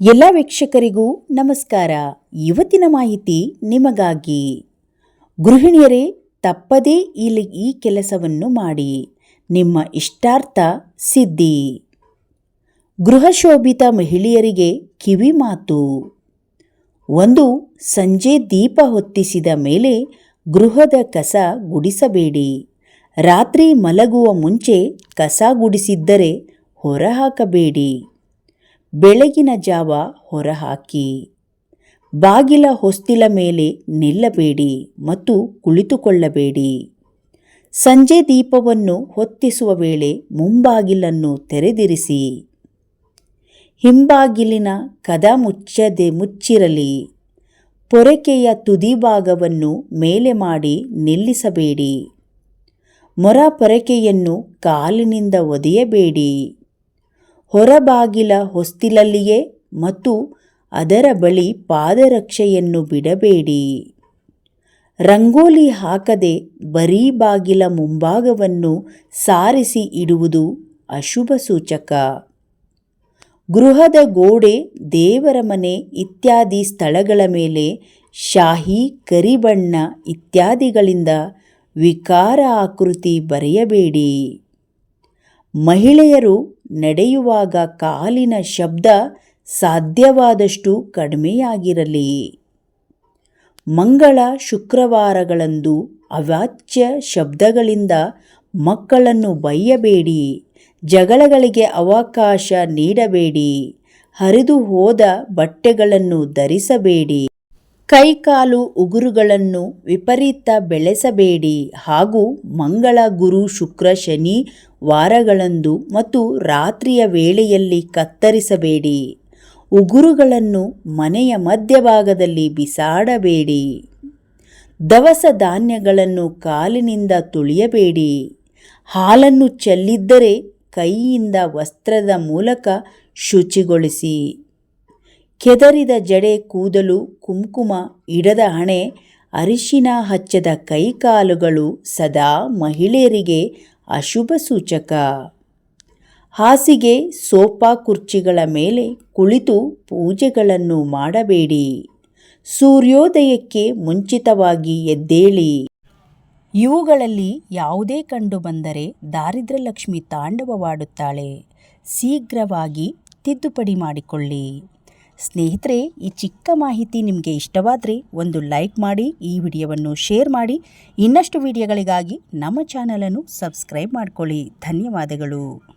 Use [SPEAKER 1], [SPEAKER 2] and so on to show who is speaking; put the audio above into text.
[SPEAKER 1] ಎಲ್ಲ ವೀಕ್ಷಕರಿಗೂ ನಮಸ್ಕಾರ. ಇವತ್ತಿನ ಮಾಹಿತಿ ನಿಮಗಾಗಿ. ಗೃಹಿಣಿಯರೇ, ತಪ್ಪದೇ ಇಲ್ಲಿ ಈ ಕೆಲಸವನ್ನು ಮಾಡಿ. ನಿಮ್ಮ ಇಷ್ಟಾರ್ಥ ಸಿದ್ಧಿ. ಗೃಹಶೋಭಿತ ಮಹಿಳೆಯರಿಗೆ ಕಿವಿ ಮಾತು. ಒಂದು, ಸಂಜೆ ದೀಪ ಹೊತ್ತಿಸಿದ ಮೇಲೆ ಗೃಹದ ಕಸ ಗುಡಿಸಬೇಡಿ. ರಾತ್ರಿ ಮಲಗುವ ಮುಂಚೆ ಕಸ ಗುಡಿಸಿದ್ದರೆ ಹೊರಹಾಕಬೇಡಿ. ಬೆಳಗಿನ ಜಾವ ಹೊರಹಾಕಿ. ಬಾಗಿಲ ಹೊಸ್ತಿಲ ಮೇಲೆ ನಿಲ್ಲಬೇಡಿ ಮತ್ತು ಕುಳಿತುಕೊಳ್ಳಬೇಡಿ. ಸಂಜೆ ದೀಪವನ್ನು ಹೊತ್ತಿಸುವ ವೇಳೆ ಮುಂಬಾಗಿಲನ್ನು ತೆರೆದಿರಿಸಿ. ಹಿಂಬಾಗಿಲಿನ ಕದ ಮುಚ್ಚದೆ ಮುಚ್ಚಿರಲಿ. ಪೊರಕೆಯ ತುದಿಭಾಗವನ್ನು ಮೇಲೆ ಮಾಡಿ ನಿಲ್ಲಿಸಬೇಡಿ. ಮೊರ ಪೊರಕೆಯನ್ನು ಕಾಲಿನಿಂದ ಒದೆಯಬೇಡಿ. ಹೊರಬಾಗಿಲ ಹೊಸ್ತಿಲಲ್ಲಿಯೇ ಮತ್ತು ಅದರ ಬಳಿ ಪಾದರಕ್ಷೆಯನ್ನು ಬಿಡಬೇಡಿ. ರಂಗೋಲಿ ಹಾಕದೆ ಬರೀ ಬಾಗಿಲ ಮುಂಭಾಗವನ್ನು ಸಾರಿಸಿ ಇಡುವುದು ಅಶುಭ ಸೂಚಕ. ಗೃಹದ ಗೋಡೆ, ದೇವರ ಮನೆ ಇತ್ಯಾದಿ ಸ್ಥಳಗಳ ಮೇಲೆ ಶಾಹಿ, ಕರಿಬಣ್ಣ ಇತ್ಯಾದಿಗಳಿಂದ ವಿಕಾರ ಆಕೃತಿ ಬರೆಯಬೇಡಿ. ಮಹಿಳೆಯರು ನಡೆಯುವಾಗ ಕಾಲಿನ ಶಬ್ದ ಸಾಧ್ಯವಾದಷ್ಟು ಕಡಿಮೆಯಾಗಿರಲಿ. ಮಂಗಳ ಶುಕ್ರವಾರಗಳಂದು ಅವಾಚ್ಯ ಶಬ್ದಗಳಿಂದ ಮಕ್ಕಳನ್ನು ಬೈಯಬೇಡಿ, ಜಗಳಗಳಿಗೆ ಅವಕಾಶ ನೀಡಬೇಡಿ ಹರಿದು ಹೋದ ಬಟ್ಟೆಗಳನ್ನು ಧರಿಸಬೇಡಿ. ಕೈಕಾಲು ಉಗುರುಗಳನ್ನು ವಿಪರೀತ ಬೆಳೆಸಬೇಡಿ ಹಾಗೂ ಮಂಗಳ ಗುರು ಶುಕ್ರ ಶನಿ ವಾರಗಳಂದು ಮತ್ತು ರಾತ್ರಿಯ ವೇಳೆಯಲ್ಲಿ ಕತ್ತರಿಸಬೇಡಿ. ಉಗುರುಗಳನ್ನು ಮನೆಯ ಮಧ್ಯಭಾಗದಲ್ಲಿ ಬಿಸಾಡಬೇಡಿ. ದವಸ ಧಾನ್ಯಗಳನ್ನು ಕಾಲಿನಿಂದ ತುಳಿಯಬೇಡಿ. ಹಾಲನ್ನು ಚೆಲ್ಲಿದ್ದರೆ ಕೈಯಿಂದ ವಸ್ತ್ರದ ಮೂಲಕ ಶುಚಿಗೊಳಿಸಿ. ಕೆದರಿದ ಜಡೆ ಕೂದಲು ಕುಂಕುಮ ಇಡದ ಹಣೆ ಅರಿಶಿನ ಹಚ್ಚದ ಕೈಕಾಲುಗಳು ಸದಾ ಮಹಿಳೆಯರಿಗೆ ಅಶುಭ ಸೂಚಕ. ಹಾಸಿಗೆ ಸೋಫಾ ಕುರ್ಚಿಗಳ ಮೇಲೆ ಕುಳಿತು ಪೂಜೆಗಳನ್ನು ಮಾಡಬೇಡಿ. ಸೂರ್ಯೋದಯಕ್ಕೆ ಮುಂಚಿತವಾಗಿ ಎದ್ದೇಳಿ. ಇವುಗಳಲ್ಲಿ ಯಾವುದೇ ಕಂಡು ಬಂದರೆ ದಾರಿದ್ರಲಕ್ಷ್ಮಿ ತಾಂಡವವಾಡುತ್ತಾಳೆ. ಶೀಘ್ರವಾಗಿ ತಿದ್ದುಪಡಿ ಮಾಡಿಕೊಳ್ಳಿ. ಸ್ನೇಹಿತರೆ, ಈ ಚಿಕ್ಕ ಮಾಹಿತಿ ನಿಮಗೆ ಇಷ್ಟವಾದರೆ ಒಂದು ಲೈಕ್ ಮಾಡಿ, ಈ ವಿಡಿಯೋವನ್ನು ಶೇರ್ ಮಾಡಿ. ಇನ್ನಷ್ಟು ವಿಡಿಯೋಗಳಿಗಾಗಿ ನಮ್ಮ ಚಾನಲನ್ನು ಸಬ್ಸ್ಕ್ರೈಬ್ ಮಾಡಿಕೊಳ್ಳಿ. ಧನ್ಯವಾದಗಳು.